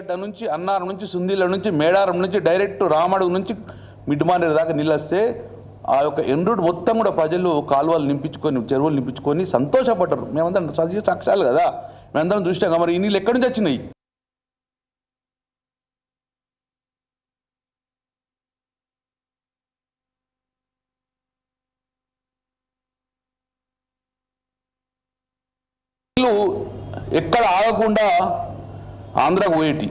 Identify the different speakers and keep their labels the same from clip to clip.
Speaker 1: మేడిగడ్డ నుంచి అన్నారం నుంచి సుందీల నుంచి మేడారం నుంచి డైరెక్ట్ రామడుగు నుంచి మిడ్మానేరు దాకా నీళ్ళు వస్తే ఆ యొక్క ఎండ్రుడు మొత్తం కూడా ప్రజలు కాలువలు నింపించుకొని చెరువులు నింపించుకొని సంతోషపడ్డారు. మేమందరం సజీవ సాక్ష్యాలు కదా. మేమందరం చూసినాం మరి ఈ నీళ్ళు ఎక్కడి నుంచి వచ్చినాయి? ఎక్కడ ఆగకుండా ఆంధ్రకు పోయేటి.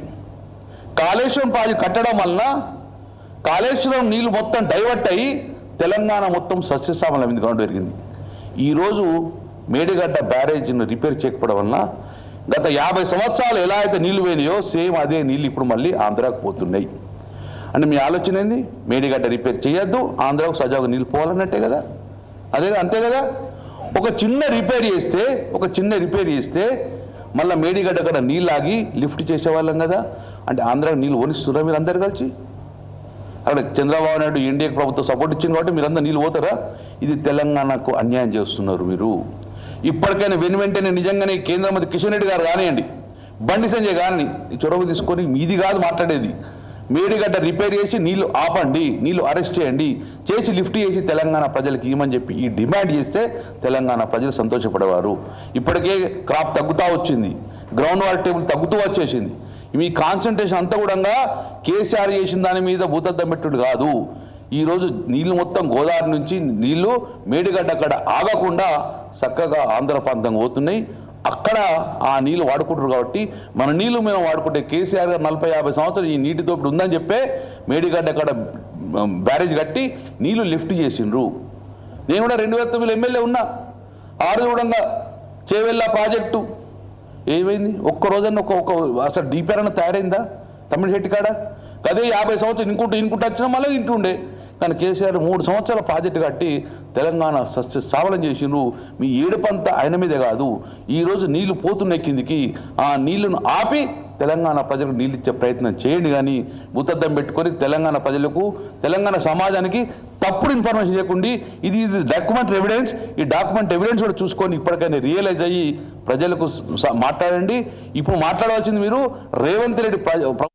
Speaker 1: కాళేశ్వరం ప్రాజెక్ట్ కట్టడం వలన కాళేశ్వరం నీళ్ళు మొత్తం డైవర్ట్ అయ్యి తెలంగాణ మొత్తం సస్యశ్యామలమైంది కావడం జరిగింది ఈరోజు మేడిగడ్డ బ్యారేజ్ను రిపేర్ చేయకపోవడం వలన గత యాభై సంవత్సరాలు ఎలా అయితే నీళ్ళు పోయినాయో సేమ్ అదే నీళ్ళు ఇప్పుడు మళ్ళీ ఆంధ్రాకు పోతున్నాయి. అంటే మీ ఆలోచన ఏంది? మేడిగడ్డ రిపేర్ చేయొద్దు ఆంధ్రాకు సజావుగా నీళ్ళు పోవాలన్నట్టే కదా? అదే అంతే కదా? ఒక చిన్న రిపేర్ చేస్తే ఒక చిన్న రిపేర్ చేస్తే మళ్ళీ మేడిగడ్డ అక్కడ నీళ్ళు ఆగి లిఫ్ట్ చేసేవాళ్ళం కదా. అంటే ఆంధ్రాకి నీళ్ళు ఓనిస్తున్నారా మీరు అందరు కలిసి? అక్కడ చంద్రబాబు నాయుడు ఎన్డీఏ ప్రభుత్వం సపోర్ట్ ఇచ్చింది కాబట్టి మీరందరూ నీళ్ళు పోతారా? ఇది తెలంగాణకు అన్యాయం చేస్తున్నారు మీరు. ఇప్పటికైనా వెను వెంటనే నిజంగానే కేంద్ర మంత్రి కిషన్ రెడ్డి గారు కానివ్వండి బండి సంజయ్ గారిని ఈ చొరవ తీసుకొని మీది కాదు మాట్లాడేది. మేడిగడ్డ రిపేర్ చేసి నీళ్ళు ఆపండి నీళ్ళు అరెస్ట్ చేయండి. చేసి లిఫ్ట్ చేసి తెలంగాణ ప్రజలకు ఇవ్వమని చెప్పి ఈ డిమాండ్ చేస్తే తెలంగాణ ప్రజలు సంతోషపడేవారు. ఇప్పటికే క్రాప్ తగ్గుతూ వచ్చింది. గ్రౌండ్ వాటర్ టేబుల్ తగ్గుతూ వచ్చేసింది. మీ కాన్సన్ట్రేషన్ అంతా కూడా కేసీఆర్ చేసిన దాని మీద భూతద్దం పెట్టుడు కాదు. ఈరోజు నీళ్ళు మొత్తం గోదావరి నుంచి నీళ్ళు మేడిగడ్డ అక్కడ ఆగకుండా చక్కగా ఆంధ్ర ప్రాంతం పోతున్నాయి. అక్కడ ఆ నీళ్ళు వాడుకుంటారు కాబట్టి మన నీళ్ళు మేము వాడుకుంటే కేసీఆర్ గారు నలభై యాభై సంవత్సరాలు ఈ నీటి దోపిడి ఉందని చెప్పే మేడిగడ్డ అక్కడ బ్యారేజ్ కట్టి నీళ్ళు లిఫ్ట్ చేసిండ్రు. నేను కూడా రెండు వేల తొమ్మిది ఎమ్మెల్యే ఉన్నా. ఆరు చూడంగా చేవెళ్ళ ప్రాజెక్టు. ఏమైంది? ఒక్క రోజన్న ఒక ఒక అసలు డీపీఆర్ అన్న తయారైందా? తమిళ కాడ? అదే యాభై సంవత్సరాలు ఇంకుంటూ ఇంకుంటూ వచ్చినా మళ్ళీ ఇంటుండే. కానీ కేసీఆర్ మూడు సంవత్సరాల ప్రాజెక్టు కట్టి తెలంగాణ సస్య సావలం చేసిండ్రు. మీ ఏడుపంతా ఆయన మీదే కాదు. ఈరోజు నీళ్ళు పోతున్నాయి కిందికి. ఆ నీళ్ళను ఆపి తెలంగాణ ప్రజలకు నీళ్ళు ఇచ్చే ప్రయత్నం చేయండి కానీ భూతద్దం పెట్టుకొని తెలంగాణ ప్రజలకు తెలంగాణ సమాజానికి తప్పుడు ఇన్ఫర్మేషన్ చేయకుండా ఇది ఇది డాక్యుమెంట్ ఎవిడెన్స్. ఈ డాక్యుమెంట్ ఎవిడెన్స్ కూడా చూసుకొని ఇప్పటికైనా రియలైజ్ అయ్యి ప్రజలకు మాట్లాడండి. ఇప్పుడు మాట్లాడవలసింది మీరు రేవంత్ రెడ్డి ప్ర-